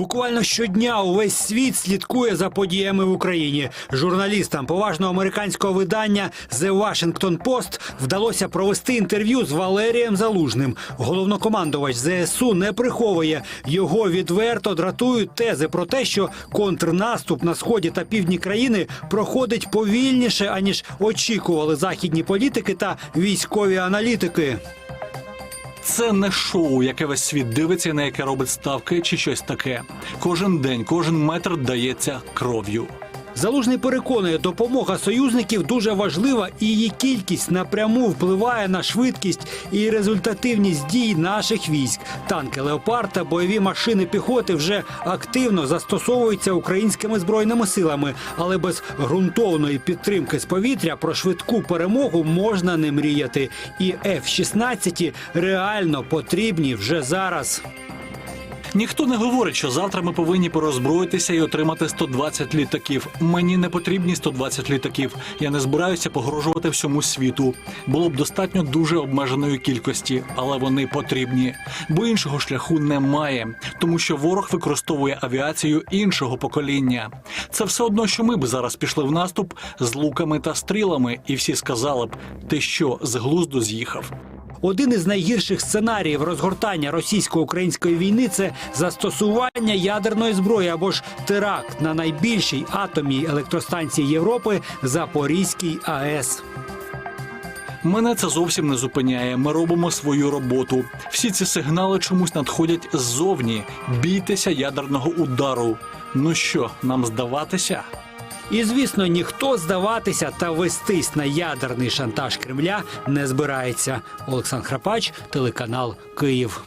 Буквально щодня увесь світ слідкує за подіями в Україні. Журналістам поважного американського видання The Washington Post вдалося провести інтерв'ю з Валерієм Залужним. Головнокомандувач ЗСУ не приховує. Його відверто дратують тези про те, що контрнаступ на сході та півдні країни проходить повільніше аніж очікували західні політики та військові аналітики. Це не шоу, яке весь світ дивиться, на яке робить ставки чи щось таке. Кожен день, кожен метр дається кров'ю. Залужний переконує, допомога союзників дуже важлива, і її кількість напряму впливає на швидкість і результативність дій наших військ. Танки леопард та бойові машини піхоти вже активно застосовуються українськими збройними силами, але без ґрунтовної підтримки з повітря про швидку перемогу можна не мріяти. І F-16 реально потрібні вже зараз. Ніхто не говорить, що завтра ми повинні порозброїтися і отримати 120 літаків. Мені не потрібні 120 літаків. Я не збираюся погрожувати всьому світу. Було б достатньо дуже обмеженої кількості, але вони потрібні. Бо іншого шляху немає, тому що ворог використовує авіацію іншого покоління. Це все одно, що ми б зараз пішли в наступ з луками та стрілами, і всі сказали б: ти що, з глузду з'їхав? Один із найгірших сценаріїв розгортання російсько-української війни це застосування ядерної зброї або ж теракт на найбільшій атомній електростанції Європи Запорізькій АЕС. Мене це зовсім не зупиняє. Ми робимо свою роботу. Всі ці сигнали чомусь надходять ззовні. Бійтеся ядерного удару. Ну що, нам здаватися? І звісно, ніхто здаватися та вестись на ядерний шантаж Кремля не збирається. Олександр Храпач, телеканал Київ.